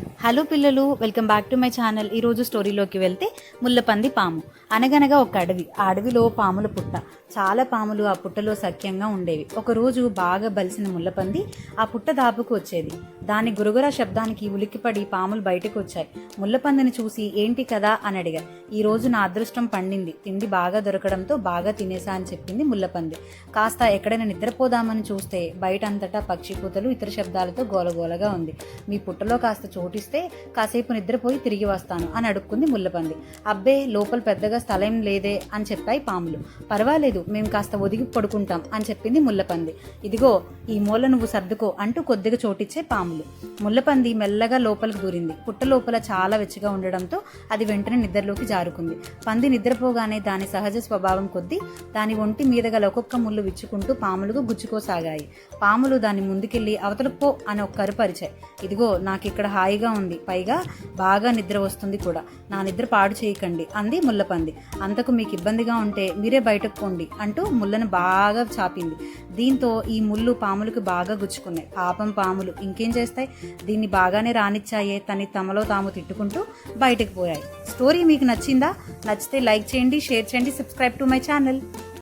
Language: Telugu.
హలో పిల్లలు welcome back to my channel. ఈరోజు స్టోరీలోకి వెళ్తే ముల్లపంది పాము. అనగనగా ఒక అడవి. ఆ అడవిలో పాముల పుట్ట. చాలా పాములు ఆ పుట్టలో సఖ్యంగా ఉండేవి. ఒకరోజు బాగా బలిసిన ముల్లపంది ఆ పుట్ట దాపుకు వచ్చేది. దాని గురుగుర శబ్దానికి ఉలిక్కిపడి పాములు బయటకు వచ్చాయి. ముల్లపందిని చూసి ఏంటి కదా? అని అడిగా. ఈ రోజు నా అదృష్టం పండింది. తిండి బాగా దొరకడంతో బాగా తినేసా అని చెప్పింది ముల్లపంది. కాస్త ఎక్కడైనా నిద్రపోదామని చూస్తే బయటంతటా పక్షి కూతలు ఇతర శబ్దాలతో గోలగోలగా ఉంది. మీ పుట్టలో కాస్త నోటిస్తే కాసేపు నిద్రపోయి తిరిగి వస్తాను అని అడుక్కుంది ముల్లపంది. అబ్బే లోపల పెద్దగా స్థలం లేదే అని చెప్పాయి పాములు. పర్వాలేదు మేము కాస్త ఒదిగి పడుకుంటాం అని చెప్పింది ముల్లపంది. ఇదిగో ఈ మూల నువ్వు సర్దుకో అంటూ కొద్దిగా చోటిచ్చే పాములు. ముల్లపంది మెల్లగా లోపలికి దూరింది. పుట్ట లోపల చాలా వెచ్చగా ఉండడంతో అది వెంటనే నిద్రలోకి జారుకుంది. పంది నిద్రపోగానే దాని సహజ స్వభావం కొద్దీ దాని ఒంటి మీద గల ఒక్కొక్క ముళ్ళు విచ్చుకుంటూ పాములుగా గుచ్చుకోసాగాయి. పాములు దాని ముందుకెళ్ళి అవతలకు పో అని ఒక్కరు పరిచాయి. ఇదిగో నాకు ఇక్కడ హాయిగా ఉంది. పైగా బాగా నిద్ర వస్తుంది కూడా. నా నిద్ర పాడు చేయకండి అంది ముల్లపంది. అంతకు మీకు ఇబ్బందిగా ఉంటే మీరే బయటకు పోండి అంటూ ముళ్ళను బాగా చాపింది. దీంతో ఈ ముళ్ళు పాములకు బాగా గుచ్చుకున్నాయి. పాపం పాములు ఇంకేం చేస్తాయి? దీన్ని బాగానే రానిచ్చాయే తని తమలో తాము తిట్టుకుంటూ బయటకు పోయాయి. స్టోరీ మీకు నచ్చిందా? నచ్చితే లైక్ చేయండి షేర్ చేయండి సబ్స్క్రైబ్ టు మై ఛానల్.